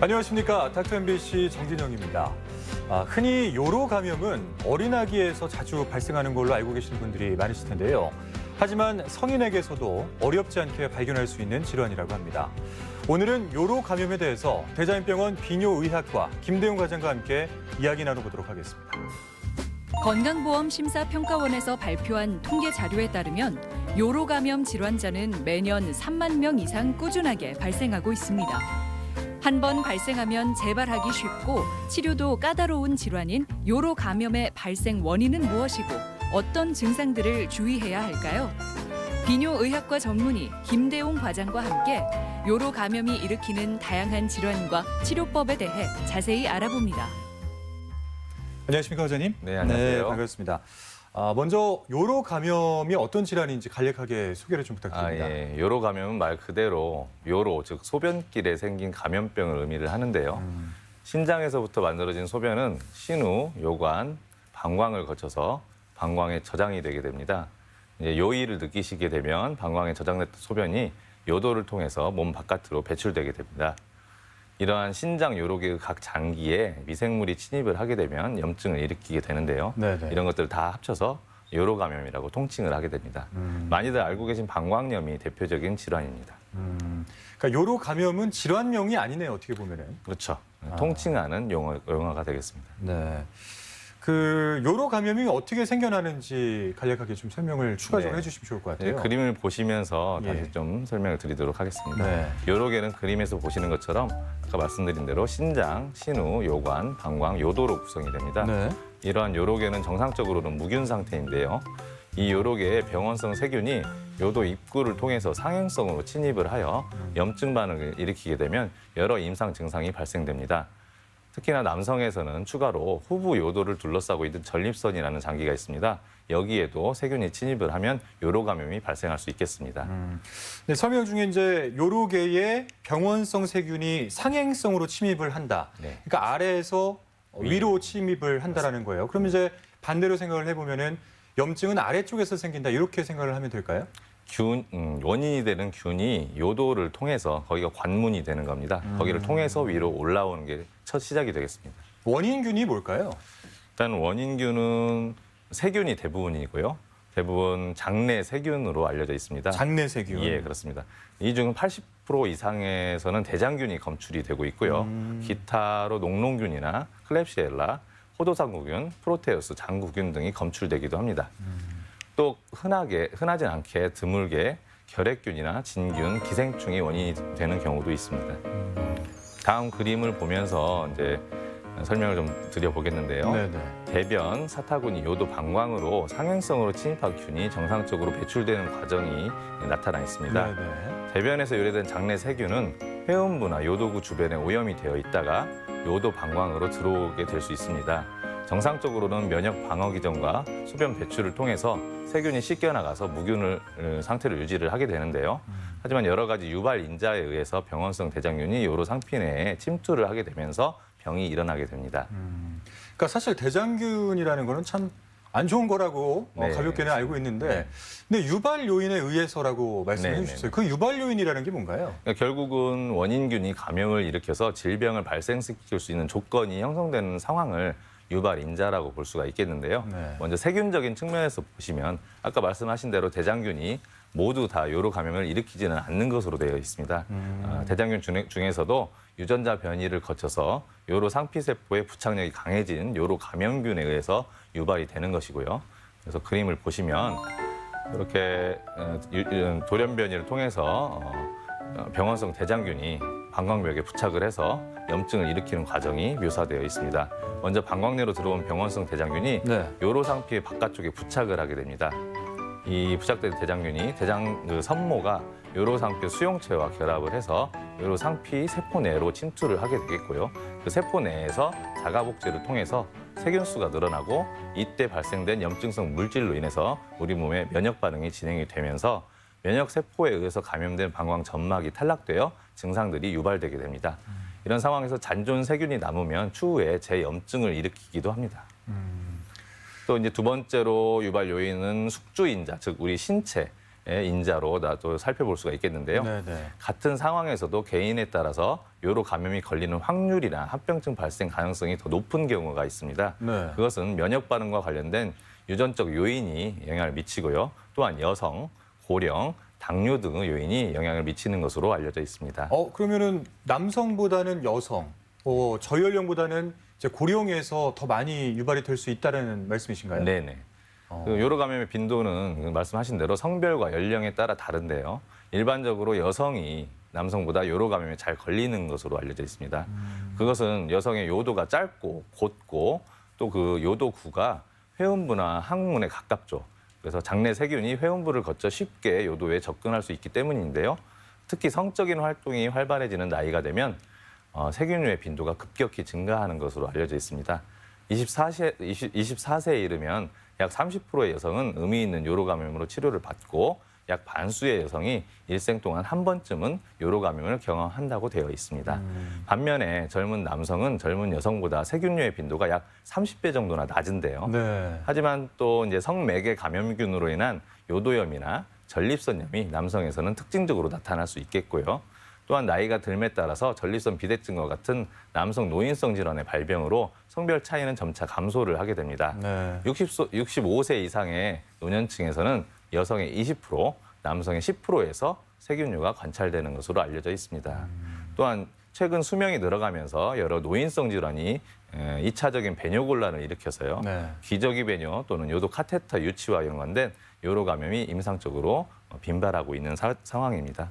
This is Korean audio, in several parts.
안녕하십니까 닥터 MBC 정진영입니다. 아, 흔히 요로 감염은 어린아기에서 자주 발생하는 걸로 알고 계시는 분들이 많으실 텐데요. 하지만 성인에게서도 어렵지 않게 발견할 수 있는 질환이라고 합니다. 오늘은 요로 감염에 대해서 대자연병원 비뇨의학과 김대웅 과장과 함께 이야기 나눠보도록 하겠습니다. 건강보험심사평가원에서 발표한 통계 자료에 따르면 요로 감염 질환자는 매년 3만 명 이상 꾸준하게 발생하고 있습니다. 한 번 발생하면 재발하기 쉽고 치료도 까다로운 질환인 요로 감염의 발생 원인은 무엇이고 어떤 증상들을 주의해야 할까요? 비뇨의학과 전문의 김대웅 과장과 함께 요로 감염이 일으키는 다양한 질환과 치료법에 대해 자세히 알아봅니다. 안녕하십니까 과장님? 네, 안녕하세요. 반갑습니다. 아, 먼저 요로 감염이 어떤 질환인지 간략하게 소개를 좀 아, 부탁드립니다. 예. 요로 감염은 말 그대로 요로, 즉 소변길에 생긴 감염병을 의미를 하는데요. 음, 신장에서부터 만들어진 소변은 신우, 요관, 방광을 거쳐서 방광에 저장이 되게 됩니다. 이제 요일을 느끼시게 되면 방광에 저장됐던 소변이 요도를 통해서 몸 바깥으로 배출되게 됩니다. 이러한 신장 요로계의 각 장기에 미생물이 침입을 하게 되면 염증을 일으키게 되는데요. 네네. 이런 것들을 다 합쳐서 요로 감염이라고 통칭을 하게 됩니다. 음. 많이들 알고 계신 방광염이 대표적인 질환입니다. 음, 그러니까 요로 감염은 질환명이 아니네요 어떻게 보면은. 그렇죠. 아. 통칭하는 용어, 용어가 되겠습니다. 네. 그 요로 감염이 어떻게 생겨나는지 간략하게 좀 설명을 추가적으로 네. 해주시면 좋을 것 네, 같아요. 그림을 보시면서 예. 다시 좀 설명을 드리도록 하겠습니다. 네. 요로계는 그림에서 보시는 것처럼 아까 말씀드린 대로 신장, 신우, 요관, 방광, 요도로 구성이 됩니다. 네. 이러한 요로계는 정상적으로는 무균 상태인데요. 이 요로계의 병원성 세균이 요도 입구를 통해서 상행성으로 침입을 하여 염증 반응을 일으키게 되면 여러 임상 증상이 발생됩니다. 특히나 남성에서는 추가로 후부 요도를 둘러싸고 있는 전립선이라는 장기가 있습니다. 여기에도 세균이 침입을 하면 요로 감염이 발생할 수 있겠습니다. 음. 네, 설명 중에 이제 요로계에 병원성 세균이 상행성으로 침입을 한다. 네. 그러니까 아래에서 위로 침입을 한다라는 거예요. 그럼 이제 반대로 생각을 해보면은 염증은 아래쪽에서 생긴다 이렇게 생각을 하면 될까요? 균 음, 원인이 되는 균이 요도를 통해서 거기가 관문이 되는 겁니다. 거기를 통해서 위로 올라오는 게 첫 시작이 되겠습니다. 원인균이 뭘까요? 일단 원인균은 세균이 대부분이고요. 대부분 장내 세균으로 알려져 있습니다. 장내 세균. 예, 그렇습니다. 이 중 80% 이상에서는 대장균이 검출이 되고 있고요. 음. 기타로 농농균이나 클렙시엘라, 호도상구균, 프로테우스, 장구균 등이 검출되기도 합니다. 또 흔하게 흔하진 않게 드물게 결핵균이나 진균, 기생충이 원인이 되는 경우도 있습니다. 다음 그림을 보면서 이제 설명을 좀 드려보겠는데요. 네네. 대변, 사타구니, 요도, 방광으로 상행성으로 침입한 균이 정상적으로 배출되는 과정이 나타나 있습니다. 네네. 대변에서 유래된 장내 세균은 회음부나 요도구 주변에 오염이 되어 있다가 요도 방광으로 들어오게 될 수 있습니다. 정상적으로는 면역 방어 기전과 소변 배출을 통해서 세균이 씻겨나가서 무균을 어, 상태를 유지를 하게 되는데요. 하지만 여러 가지 유발 인자에 의해서 병원성 대장균이 요로 상피 내에 침투를 하게 되면서 병이 일어나게 됩니다. 그러니까 사실 대장균이라는 거는 참 안 좋은 거라고 어, 네. 가볍게는 알고 있는데, 네. 근데 유발 요인에 의해서라고 말씀해 네, 주셨어요. 그 유발 요인이라는 게 뭔가요? 그러니까 결국은 원인균이 감염을 일으켜서 질병을 발생시킬 수 있는 조건이 형성되는 상황을 유발 인자라고 볼 수가 있겠는데요. 네. 먼저 세균적인 측면에서 보시면 아까 말씀하신 대로 대장균이 모두 다 요로 감염을 일으키지는 않는 것으로 되어 있습니다. 음. 아, 대장균 중에- 중에서도 유전자 변이를 거쳐서 요로 상피세포의 부착력이 강해진 요로 감염균에 의해서 유발이 되는 것이고요. 그래서 그림을 보시면 이렇게 어, 돌연 변이를 통해서 어, 어, 병원성 대장균이 방광벽에 부착을 해서 염증을 일으키는 과정이 묘사되어 있습니다. 먼저 방광내로 들어온 병원성 대장균이 네. 요로 상피의 바깥쪽에 부착을 하게 됩니다. 이 부착된 대장균이 대장 그 선모가 요로 상피 수용체와 결합을 해서 요로 상피 세포 내로 침투를 하게 되겠고요. 그 세포 내에서 자가복제를 통해서 세균 수가 늘어나고 이때 발생된 염증성 물질로 인해서 우리 몸의 면역 반응이 진행이 되면서 면역 세포에 의해서 감염된 방광 점막이 탈락되어 증상들이 유발되게 됩니다. 이런 상황에서 잔존 세균이 남으면 추후에 재염증을 일으키기도 합니다. 또 이제 두 번째로 유발 요인은 숙주 인자, 즉 우리 신체 인자로 나도 살펴볼 수가 있겠는데요. 네, 네. 같은 상황에서도 개인에 따라서 요로 감염이 걸리는 확률이나 합병증 발생 가능성이 더 높은 경우가 있습니다. 네. 그것은 면역 반응과 관련된 유전적 요인이 영향을 미치고요. 또한 여성, 고령, 당뇨 등의 요인이 영향을 미치는 것으로 알려져 있습니다. 어 그러면은 남성보다는 여성, 어, 저연령보다는 이제 고령에서 더 많이 유발이 될 수 있다는 말씀이신가요? 네네. 어. 그 요로 감염의 빈도는 그 말씀하신 대로 성별과 연령에 따라 다른데요. 일반적으로 여성이 남성보다 요로 감염에 잘 걸리는 것으로 알려져 있습니다. 그것은 여성의 요도가 짧고 곧고 또 그 요도구가 회음부나 항문에 가깝죠. 그래서 장내 세균이 회음부를 거쳐 쉽게 요도에 접근할 수 있기 때문인데요. 특히 성적인 활동이 활발해지는 나이가 되면 어, 세균류의 빈도가 급격히 증가하는 것으로 알려져 있습니다. 24세, 20, 24세에 이르면 약 30%의 여성은 의미 있는 요로 감염으로 치료를 받고 약 반수의 여성이 일생 동안 한 번쯤은 요로 감염을 경험한다고 되어 있습니다. 반면에 젊은 남성은 젊은 여성보다 세균류의 빈도가 약 30배 정도나 낮은데요. 네. 하지만 또 이제 성매개 감염균으로 인한 요도염이나 전립선염이 남성에서는 특징적으로 나타날 수 있겠고요. 또한 나이가 들에 따라서 전립선 비대증과 같은 남성 노인성 질환의 발병으로 성별 차이는 점차 감소를 하게 됩니다. 네. 60소, 65세 이상의 노년층에서는 여성의 20%, 남성의 10%에서 세균류가 관찰되는 것으로 알려져 있습니다. 또한 최근 수명이 늘어가면서 여러 노인성 질환이 에, 2차적인 배뇨 곤란을 일으켜서요. 네. 기저귀 배뇨 또는 요도 카테터 유치와 연관된 요로 감염이 임상적으로 어, 빈발하고 있는 사- 상황입니다.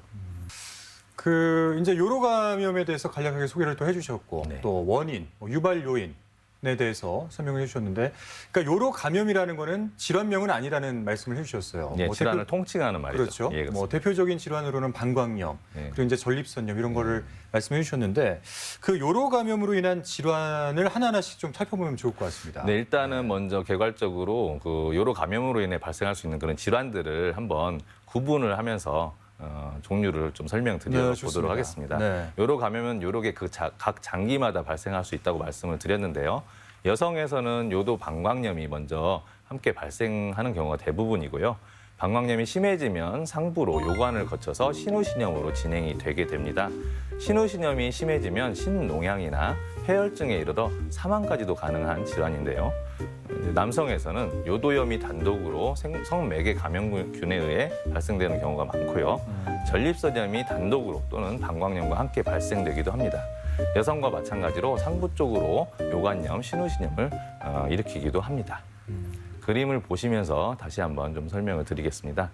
그 이제 요로 감염에 대해서 간략하게 소개를 또 해주셨고 네. 또 원인, 뭐 유발 요인에 대해서 설명을 해주셨는데, 그러니까 요로 감염이라는 거는 질환명은 아니라는 말씀을 해주셨어요. 예, 뭐 질환을 대표- 통칭하는 말이죠. 그렇죠. 예. 뭐 대표적인 질환으로는 방광염, 네. 그리고 이제 전립선염 이런 거를 말씀해 주셨는데 그 요로 감염으로 인한 질환을 하나하나씩 좀 살펴보면 좋을 것 같습니다. 네, 일단은 먼저 개괄적으로 그 요로 감염으로 인해 발생할 수 있는 그런 질환들을 한번 구분을 하면서 어, 종류를 좀 설명드려 네, 보도록. 하겠습니다. 네. 요로 감염은 요록의 그각 장기마다 발생할 수 있다고 말씀을 드렸는데요. 여성에서는 요도 방광염이 먼저 함께 발생하는 경우가 대부분이고요. 방광염이 심해지면 상부로 요관을 거쳐서 신우신염으로 진행이 되게 됩니다. 신우신염이 심해지면 신농양이나 폐혈증에 이르러 사망까지도 가능한 질환인데요. 남성에서는 요도염이 단독으로 생- 성매개 감염균에 의해 발생되는 경우가 많고요. 전립선염이 단독으로 또는 방광염과 함께 발생되기도 합니다. 여성과 마찬가지로 상부 쪽으로 요관염, 신우신염을 어, 일으키기도 합니다. 그림을 보시면서 다시 한번 좀 설명을 드리겠습니다.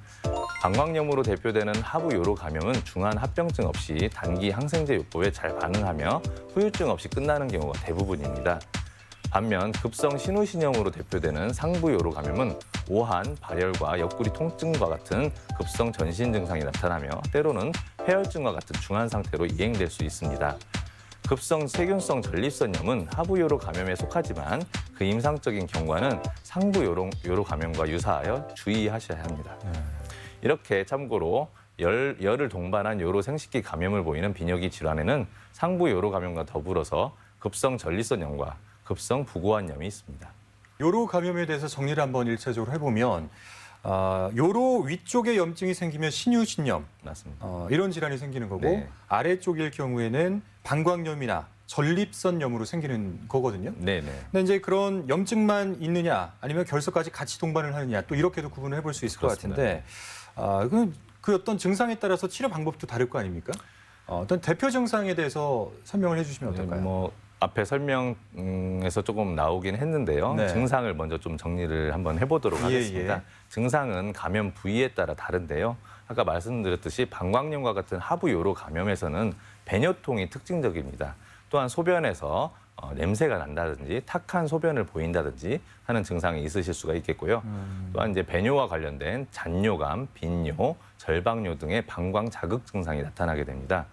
방광염으로 대표되는 하부 요로 감염은 중한 합병증 없이 단기 항생제 요법에 잘 반응하며 후유증 없이 끝나는 경우가 대부분입니다. 반면 급성 신우신염으로 대표되는 상부 요로 감염은 오한, 발열과 옆구리 통증과 같은 급성 전신 증상이 나타나며 때로는 폐혈증과 같은 중한 상태로 이행될 수 있습니다. 급성 세균성 전립선염은 하부 요로 감염에 속하지만 그 임상적인 경과는 상부 요로, 요로 감염과 유사하여 주의하셔야 합니다. 이렇게 참고로 열, 열을 동반한 요로 생식기 감염을 보이는 비뇨기 질환에는 상부 요로 감염과 더불어서 급성 전립선염과 급성 부고환염이 있습니다. 요로 감염에 대해서 정리를 한번 일차적으로 해보면 아, 요로 위쪽에 염증이 생기면 신유신염 맞습니다. 어, 이런 질환이 생기는 거고 네. 아래쪽일 경우에는 방광염이나 전립선염으로 생기는 거거든요. 네네. 근데 이제 그런 염증만 있느냐 아니면 결석까지 같이 동반을 하느냐 또 이렇게도 구분을 해볼 수 있을 그렇습니다. 것 같은데 아, 그, 그 어떤 증상에 따라서 치료 방법도 다를 거 아닙니까? 어, 어떤 대표 증상에 대해서 설명을 해주시면 어떨까요? 뭐 앞에 설명에서 조금 나오긴 했는데요. 네. 증상을 먼저 좀 정리를 한번 해보도록 예, 하겠습니다. 예. 증상은 감염 부위에 따라 다른데요. 아까 말씀드렸듯이 방광염과 같은 하부 요로 감염에서는 배뇨통이 특징적입니다. 또한 소변에서 어, 냄새가 난다든지 탁한 소변을 보인다든지 하는 증상이 있으실 수가 있겠고요. 음. 또한 이제 배뇨와 관련된 잔뇨감, 빈뇨, 절박뇨 등의 방광 자극 증상이 나타나게 됩니다.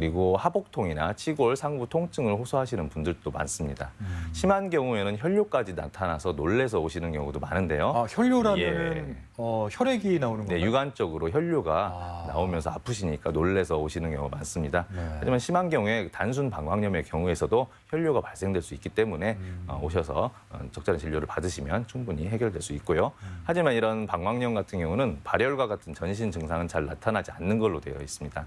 그리고 하복통이나 치골, 상부 통증을 호소하시는 분들도 많습니다. 심한 경우에는 혈뇨까지 나타나서 놀래서 오시는 경우도 많은데요. 아, 혈뇨라면은 예. 어, 혈액이 나오는 네, 건가요? 유관적으로 혈뇨가 아. 나오면서 아프시니까 놀래서 오시는 경우가 많습니다. 네. 하지만 심한 경우에 단순 방광염의 경우에서도 혈뇨가 발생될 수 있기 때문에 음. 어, 오셔서 어, 적절한 진료를 받으시면 충분히 해결될 수 있고요. 음. 하지만 이런 방광염 같은 경우는 발열과 같은 전신 증상은 잘 나타나지 않는 걸로 되어 있습니다.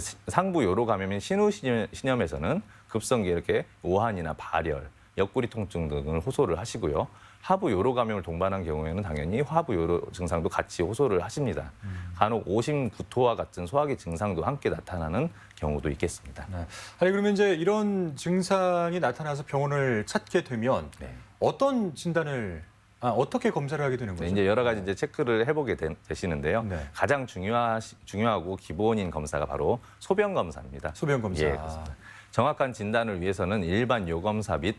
시- 상부 요로 감염인 신우 신염- 신염에서는 급성기 이렇게 오한이나 발열, 옆구리 통증 등을 호소를 하시고요. 하부 요로 감염을 동반한 경우에는 당연히 하부 요로 증상도 같이 호소를 하십니다. 간혹 오심 구토와 같은 소화기 증상도 함께 나타나는 경우도 있겠습니다. 네. 아니 그러면 이제 이런 증상이 나타나서 병원을 찾게 되면 네. 어떤 진단을 아, 어떻게 검사를 하게 되는 네, 거죠? 이제 여러 가지 이제 체크를 해보게 되, 시는데요 네. 가장 중요하, 중요하고 기본인 검사가 바로 소변 검사입니다. 소변 검사. 예, 그렇습니다. 정확한 진단을 위해서는 일반 요검사 및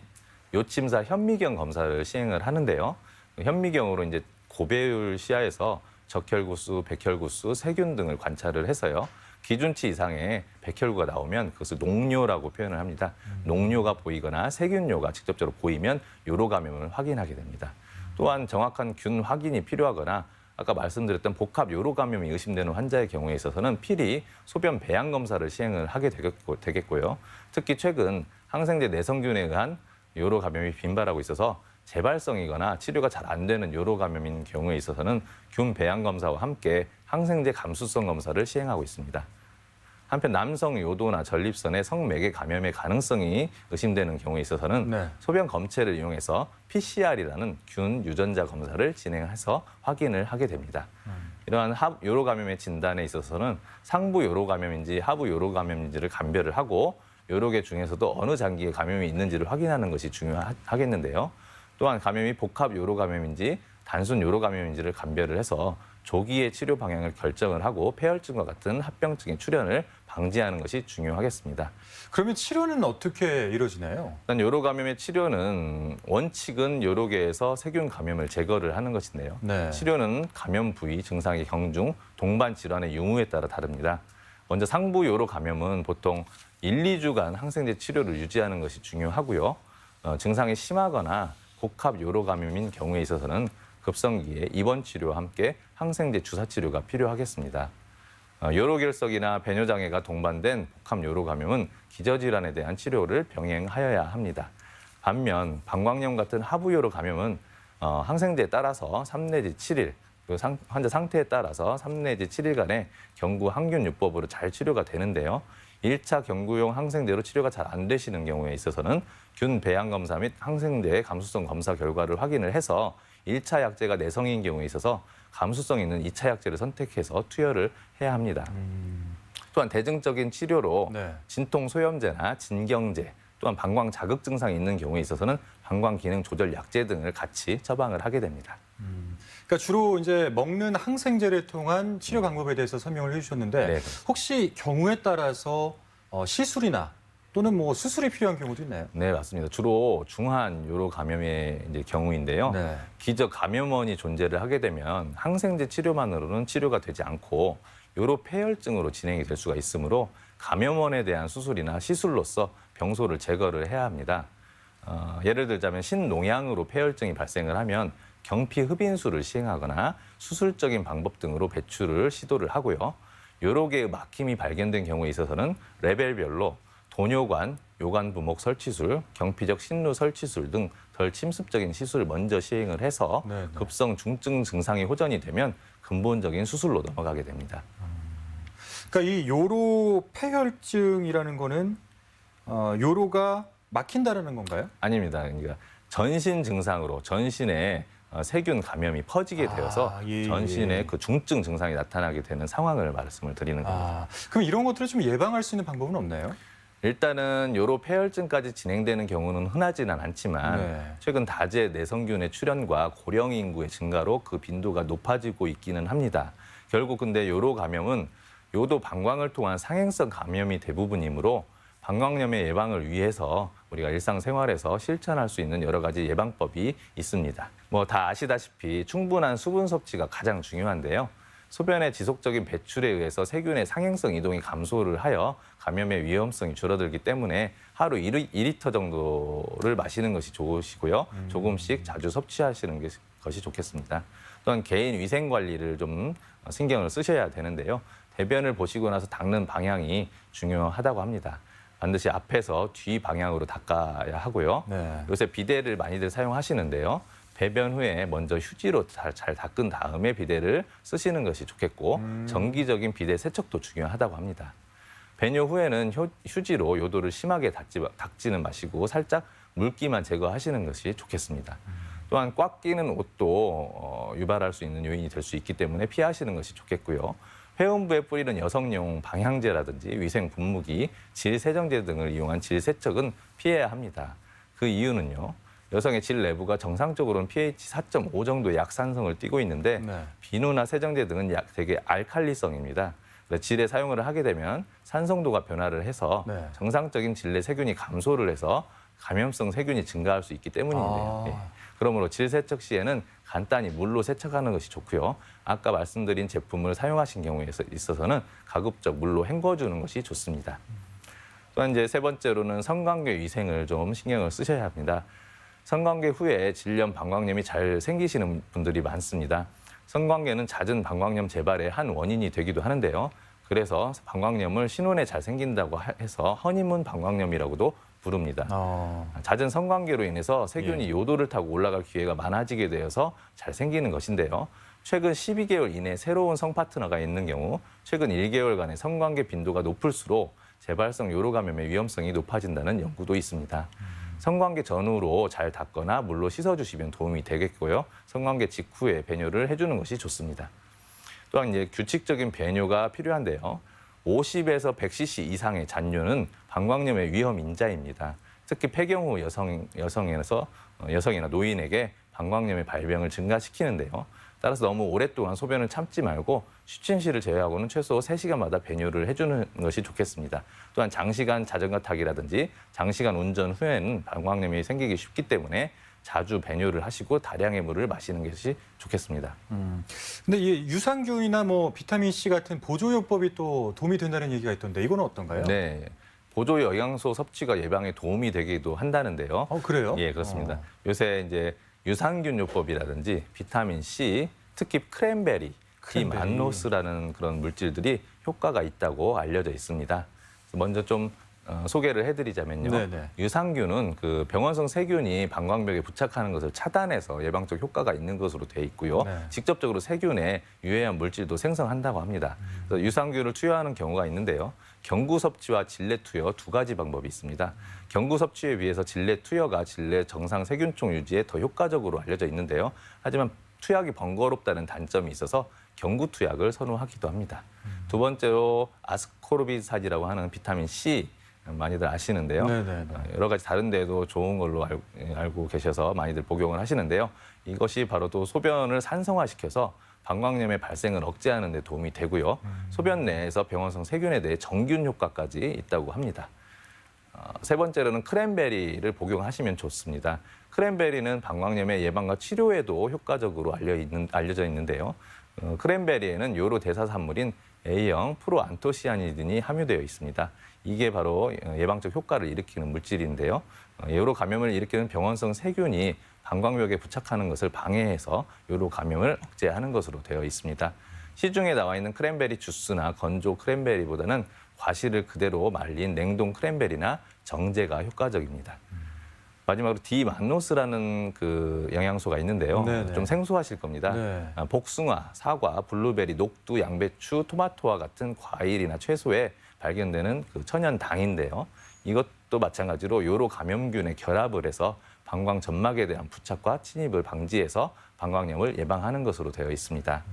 요침사 현미경 검사를 시행을 하는데요. 그 현미경으로 이제 고배율 시야에서 적혈구수, 백혈구수, 세균 등을 관찰을 해서요. 기준치 이상의 백혈구가 나오면 그것을 농뇨라고 표현을 합니다. 농뇨가 보이거나 세균뇨가 직접적으로 보이면 요로 감염을 확인하게 됩니다. 또한 정확한 균 확인이 필요하거나 아까 말씀드렸던 복합 요로 감염이 의심되는 환자의 경우에 있어서는 필히 소변 배양 검사를 시행을 하게 되겠고, 되겠고 요. 특히 최근 항생제 내성균에 의한 요로 감염이 빈발하고 있어서 재발성이거나 치료가 잘 안 되는 요로 감염인 경우에 있어서는 균 배양 검사와 함께 항생제 감수성 검사를 시행하고 있습니다. 한편 남성 요도나 전립선의 성매개 감염의 가능성이 의심되는 경우에 있어서는 네. 소변 검체를 이용해서 PCR이라는 균 유전자 검사를 진행해서 확인을 하게 됩니다. 이러한 하, 요로 감염의 진단에 있어서는 상부 요로 감염인지 하부 요로 감염인지를 감별을 하고 요로계 중에서도 어느 장기에 감염이 있는지를 확인하는 것이 중요하겠는데요. 또한 감염이 복합 요로 감염인지 단순 요로 감염인지를 감별을 해서 조기에 치료 방향을 결정을 하고 폐혈증과 같은 합병증의 출현을 방지하는 것이 중요하겠습니다. 그러면 치료는 어떻게 이루어지나요? 일단 요로 감염의 치료는 원칙은 요로 계에서 세균 감염을 제거를 하는 것인데요. 네. 치료는 감염 부위, 증상의 경중, 동반 질환의 유무에 따라 다릅니다. 먼저 상부 요로 감염은 보통 1, 2주간 항생제 치료를 유지하는 것이 중요하고요. 어, 증상이 심하거나 복합 요로 감염인 경우에 있어서는 급성기에 입원 치료와 함께 항생제 주사 치료가 필요하겠습니다. 어, 요로결석이나 배뇨장애가 동반된 복합 요로 감염은 기저질환에 대한 치료를 병행하여야 합니다. 반면 방광염 같은 하부 요로 감염은 어, 항생제에 따라서 3 내지 7일 그 상- 환자 상태에 따라서 3 내지 7일간의 경구 항균 요법으로 잘 치료가 되는데요. 1차 경구용 항생제로 치료가 잘 안 되시는 경우에 있어서는 균 배양 검사 및 항생제 감수성 검사 결과를 확인을 해서 1차 약제가 내성인 경우에 있어서 감수성 있는 2차 약제를 선택해서 투여를 해야 합니다. 또한 대증적인 치료로 네. 진통 소염제나 진경제 또한 방광 자극 증상이 있는 경우에 있어서는 방광 기능 조절 약제 등을 같이 처방을 하게 됩니다. 그러니까 주로 이제 먹는 항생제를 통한 치료 방법에 대해서 설명을 해주셨는데 네. 혹시 경우에 따라서 어, 시술이나 또는 뭐 수술이 필요한 경우도 있나요? 네, 맞습니다. 주로 중한 요로 감염의 이제 경우인데요. 네. 기저 감염원이 존재를 하게 되면 항생제 치료만으로는 치료가 되지 않고 요로 폐혈증으로 진행이 될 수가 있으므로 감염원에 대한 수술이나 시술로서 병소를 제거를 해야 합니다. 어, 예를 들자면 신농양으로 폐혈증이 발생을 하면 경피 흡인술을 시행하거나 수술적인 방법 등으로 배출을 시도를 하고요. 여러 개의 막힘이 발견된 경우에 있어서는 레벨별로 도뇨관, 요관 부목 설치술, 경피적 신루 설치술 등 덜 침습적인 시술을 먼저 시행을 해서 네, 네. 급성 중증 증상이 호전이 되면 근본적인 수술로 넘어가게 됩니다. 그러니까 이 요로 폐혈증이라는 거는 어, 요로가 막힌다라는 건가요? 아닙니다. 그러니까 전신 증상으로 전신에 어, 세균 감염이 퍼지게 아, 되어서 예, 전신에 예. 그 중증 증상이 나타나게 되는 상황을 말씀을 드리는 겁니다. 아, 그럼 이런 것들을 좀 예방할 수 있는 방법은 없나요? 일단은 요로 폐혈증까지 진행되는 경우는 흔하지는 않지만 네. 최근 다제 내성균의 출현과 고령 인구의 증가로 그 빈도가 높아지고 있기는 합니다. 결국 근데 요로 감염은 요도 방광을 통한 상행성 감염이 대부분이므로 방광염의 예방을 위해서 우리가 일상생활에서 실천할 수 있는 여러 가지 예방법이 있습니다. 뭐 다 아시다시피 충분한 수분 섭취가 가장 중요한데요. 소변의 지속적인 배출에 의해서 세균의 상행성 이동이 감소를 하여 감염의 위험성이 줄어들기 때문에 하루 2리터 정도를 마시는 것이 좋으시고요. 조금씩 자주 섭취하시는 게- 것이 좋겠습니다. 또한 개인 위생 관리를 좀 신경을 쓰셔야 되는데요. 대변을 보시고 나서 닦는 방향이 중요하다고 합니다. 반드시 앞에서 뒤 방향으로 닦아야 하고요. 네. 요새 비데를 많이들 사용하시는데요. 배변 후에 먼저 휴지로 잘, 잘 닦은 다음에 비데를 쓰시는 것이 좋겠고 정기적인 비데 세척도 중요하다고 합니다. 배뇨 후에는 휴, 휴지로 요도를 심하게 닦지, 닦지 는 마시고 살짝 물기만 제거하시는 것이 좋겠습니다. 또한 꽉 끼는 옷도 어, 유발할 수 있는 요인이 될 수 있기 때문에 피하시는 것이 좋겠고요. 회음부에 뿌리는 여성용 방향제라든지 위생 분무기, 질 세정제 등을 이용한 질 세척은 피해야 합니다. 그 이유는요. 여성의 질 내부가 정상적으로는 pH 4.5 정도의 약산성을 띠고 있는데 네. 비누나 세정제 등은 약 되게 알칼리성입니다. 그래서 질에 사용을 하게 되면 산성도가 변화를 해서 네. 정상적인 질내 세균이 감소를 해서 감염성 세균이 증가할 수 있기 때문인데요. 아. 예. 그러므로 질 세척 시에는 간단히 물로 세척하는 것이 좋고요. 아까 말씀드린 제품을 사용하신 경우에 있어서는 가급적 물로 헹궈주는 것이 좋습니다. 또한 이제 세 번째로는 성관계 위생을 좀 신경을 쓰셔야 합니다. 성관계 후에 질염, 방광염이 잘 생기시는 분들이 많습니다. 성관계는 잦은 방광염 재발의 한 원인이 되기도 하는데요. 그래서 방광염을 신혼에 잘 생긴다고 하- 해서 허니문 방광염이라고도 부릅니다. 어. 잦은 성관계로 인해서 세균이 예. 요도를 타고 올라갈 기회가 많아지게 되어서 잘 생기는 것인데요. 최근 12개월 이내 새로운 성 파트너가 있는 경우 최근 1개월간의 성관계 빈도가 높을수록 재발성 요로 감염의 위험성이 높아진다는 연구도 있습니다. 성관계 전후로 잘 닦거나 물로 씻어주시면 도움이 되겠고요. 성관계 직후에 배뇨를 해주는 것이 좋습니다. 또한 이제 규칙적인 배뇨가 필요한데요. 50에서 100cc 이상의 잔뇨는 방광염의 위험 인자입니다. 특히 폐경 후 여성 여성에서 어, 여성이나 노인에게 방광염의 발병을 증가시키는데요. 따라서 너무 오랫동안 소변을 참지 말고 쉬침실을 제외하고는 최소 3시간마다 배뇨를 해주는 것이 좋겠습니다. 또한 장시간 자전거 타기라든지 장시간 운전 후에는 방광염이 생기기 쉽기 때문에 자주 배뇨를 하시고 다량의 물을 마시는 것이 좋겠습니다. 근데 이 유산균이나 뭐 비타민 C 같은 보조요법이 또 도움이 된다는 얘기가 있던데 이거는 어떤가요? 네. 보조 영양소 섭취가 예방에 도움이 되기도 한다는데요. 어 그래요? 예, 그렇습니다. 어. 요새 이제 유산균 요법이라든지 비타민 C, 특히 크랜베리, 크랜베리. 디만노스라는 그런 물질들이 효과가 있다고 알려져 있습니다. 먼저 좀 어, 소개를 해드리자면요. 네네. 유산균은 그 병원성 세균이 방광벽에 부착하는 것을 차단해서 예방적 효과가 있는 것으로 돼 있고요. 네. 직접적으로 세균에 유해한 물질도 생성한다고 합니다. 그래서 유산균을 투여하는 경우가 있는데요. 경구 섭취와 질내 투여 두 가지 방법이 있습니다. 경구 섭취에 비해서 질내 투여가 질내 정상 세균총 유지에 더 효과적으로 알려져 있는데요. 하지만 투약이 번거롭다는 단점이 있어서 경구 투약을 선호하기도 합니다. 두 번째로 아스코르비산이라고 하는 비타민 C 많이들 아시는데요. 네네네. 어, 여러 가지 다른 데도 좋은 걸로 알, 예, 알고 계셔서 많이들 복용을 하시는데요. 이것이 바로 또 소변을 산성화시켜서 방광염의 발생을 억제하는 데 도움이 되고요. 소변 내에서 병원성 세균에 대해 정균 효과까지 있다고 합니다. 어, 세 번째로는 크랜베리를 복용하시면 좋습니다. 크랜베리는 방광염의 예방과 치료에도 효과적으로 알려 있는, 알려져 있는데요. 어, 크랜베리에는 요로 대사산물인 A형 프로안토시아니딘이 함유되어 있습니다. 이게 바로 어, 예방적 효과를 일으키는 물질인데요. 어, 요로 감염을 일으키는 병원성 세균이 방광벽에 부착하는 것을 방해해서 요로 감염을 억제하는 것으로 되어 있습니다. 시중에 나와 있는 크랜베리 주스나 건조 크랜베리보다는 과실을 그대로 말린 냉동 크랜베리나 정제가 효과적입니다. 마지막으로 디만노스라는 그 영양소가 있는데요. 네네. 좀 생소하실 겁니다. 네. 아, 복숭아, 사과, 블루베리, 녹두, 양배추, 토마토와 같은 과일이나 채소에 발견되는 그 천연 당인데요. 이것도 마찬가지로 요로 감염균의 결합을 해서 방광 점막에 대한 부착과 침입을 방지해서 방광염을 예방하는 것으로 되어 있습니다.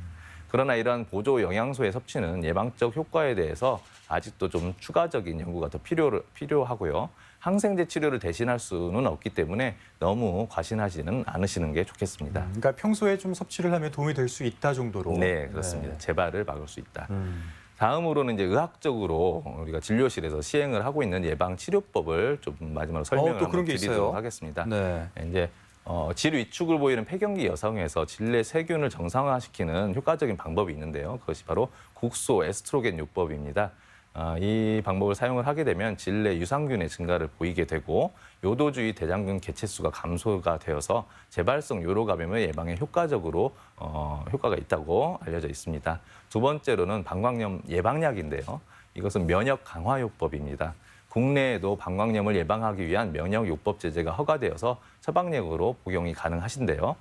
그러나 이러한 보조 영양소의 섭취는 예방적 효과에 대해서 아직도 좀 추가적인 연구가 더 필요, 필요하고요. 항생제 치료를 대신할 수는 없기 때문에 너무 과신하지는 않으시는 게 좋겠습니다. 그러니까 평소에 좀 섭취를 하면 도움이 될 수 있다 정도로. 네, 그렇습니다. 네. 재발을 막을 수 있다. 음. 다음으로는 이제 의학적으로 우리가 진료실에서 시행을 하고 있는 예방 치료법을 좀 마지막으로 설명을 어, 또 그런 게 드리도록 있어요? 하겠습니다. 네. 이제 어, 질 위축을 보이는 폐경기 여성에서 질내 세균을 정상화시키는 효과적인 방법이 있는데요. 그것이 바로 국소 에스트로겐 요법입니다. 아, 이 방법을 사용을 하게 되면 질내 유산균의 증가를 보이게 되고 요도주의 대장균 개체수가 감소가 되어서 재발성 요로 감염의 예방에 효과적으로 어, 효과가 있다고 알려져 있습니다. 두 번째로는 방광염 예방약인데요. 이것은 면역 강화요법입니다. 국내에도 방광염을 예방하기 위한 면역요법 제재가 허가되어서 처방약으로 복용이 가능하신데요.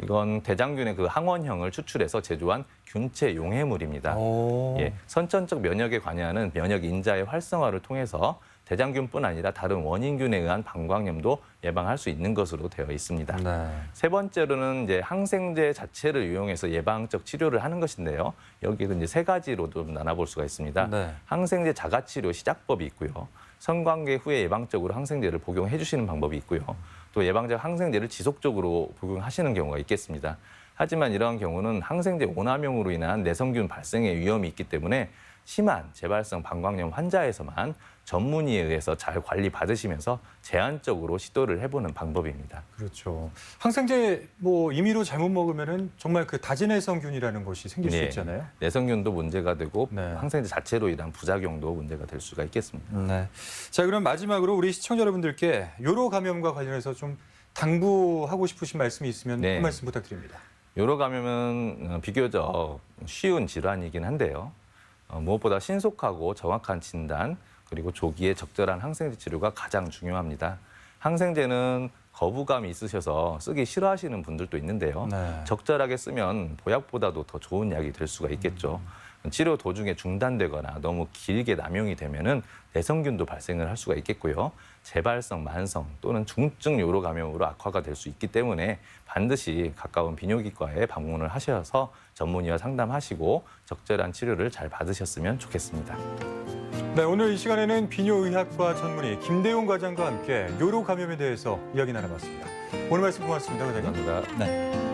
이건 대장균의 그 항원형을 추출해서 제조한 균체 용해물입니다. 오. 예, 선천적 면역에 관여하는 면역 인자의 활성화를 통해서 대장균뿐 아니라 다른 원인균에 의한 방광염도 예방할 수 있는 것으로 되어 있습니다. 네. 세 번째로는 이제 항생제 자체를 이용해서 예방적 치료를 하는 것인데요. 여기도 이제 세 가지로 좀 나눠볼 수가 있습니다. 네. 항생제 자가치료 시작법이 있고요. 성관계 후에 예방적으로 항생제를 복용해 주시는 방법이 있고요. 또 예방적 항생제를 지속적으로 복용하시는 경우가 있겠습니다. 하지만 이러한 경우는 항생제 오남용으로 인한 내성균 발생의 위험이 있기 때문에 심한 재발성 방광염 환자에서만 전문의에 의해서 잘 관리 받으시면서 제한적으로 시도를 해보는 방법입니다. 그렇죠. 항생제 뭐 임의로 잘못 먹으면은 정말 그 다진해성균이라는 것이 생길 수 네. 있잖아요. 내성균도 문제가 되고 네. 항생제 자체로 인한 부작용도 문제가 될 수가 있겠습니다. 네. 자, 그럼 마지막으로 우리 시청자 여러분들께 요로 감염과 관련해서 좀 당부하고 싶으신 말씀이 있으면 네. 한 말씀 부탁드립니다. 요로 감염은 어, 비교적 쉬운 질환이긴 한데요. 어, 무엇보다 신속하고 정확한 진단 그리고 조기에 적절한 항생제 치료가 가장 중요합니다. 항생제는 거부감이 있으셔서 쓰기 싫어하시는 분들도 있는데요. 네. 적절하게 쓰면 보약보다도 더 좋은 약이 될 수가 있겠죠. 치료 도중에 중단되거나 너무 길게 남용이 되면은 내성균도 발생을 할 수가 있겠고요. 재발성 만성 또는 중증 요로 감염으로 악화가 될 수 있기 때문에 반드시 가까운 비뇨기과에 방문을 하셔서 전문의와 상담하시고 적절한 치료를 잘 받으셨으면 좋겠습니다. 네, 오늘 이 시간에는 비뇨의학과 전문의 김대용 과장과 함께 요로 감염에 대해서 이야기 나눠봤습니다. 오늘 말씀 고맙습니다, 과장님. 감사합니다. 네.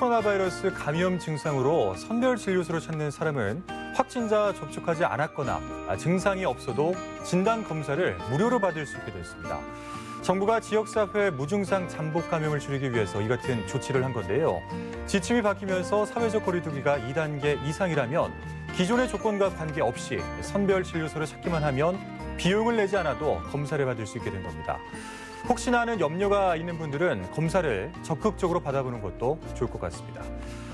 코로나 바이러스 감염 증상으로 선별 진료소를 찾는 사람은 확진자 접촉하지 않았거나 아, 증상이 없어도 진단 검사를 무료로 받을 수 있게 됐습니다. 정부가 지역사회 무증상 잠복 감염을 줄이기 위해서 이 같은 조치를 한 건데요. 지침이 바뀌면서 사회적 거리두기가 2단계 이상이라면 기존의 조건과 관계없이 선별 진료소를 찾기만 하면 비용을 내지 않아도 검사를 받을 수 있게 된 겁니다. 혹시나 하는 염려가 있는 분들은 검사를 적극적으로 받아보는 것도 좋을 것 같습니다.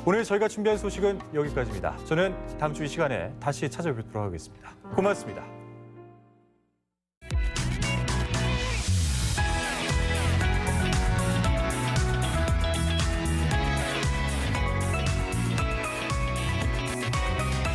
오늘 저희가 준비한 소식은 여기까지입니다. 저는 다음 주 이 시간에 다시 찾아뵙도록 하겠습니다. 고맙습니다.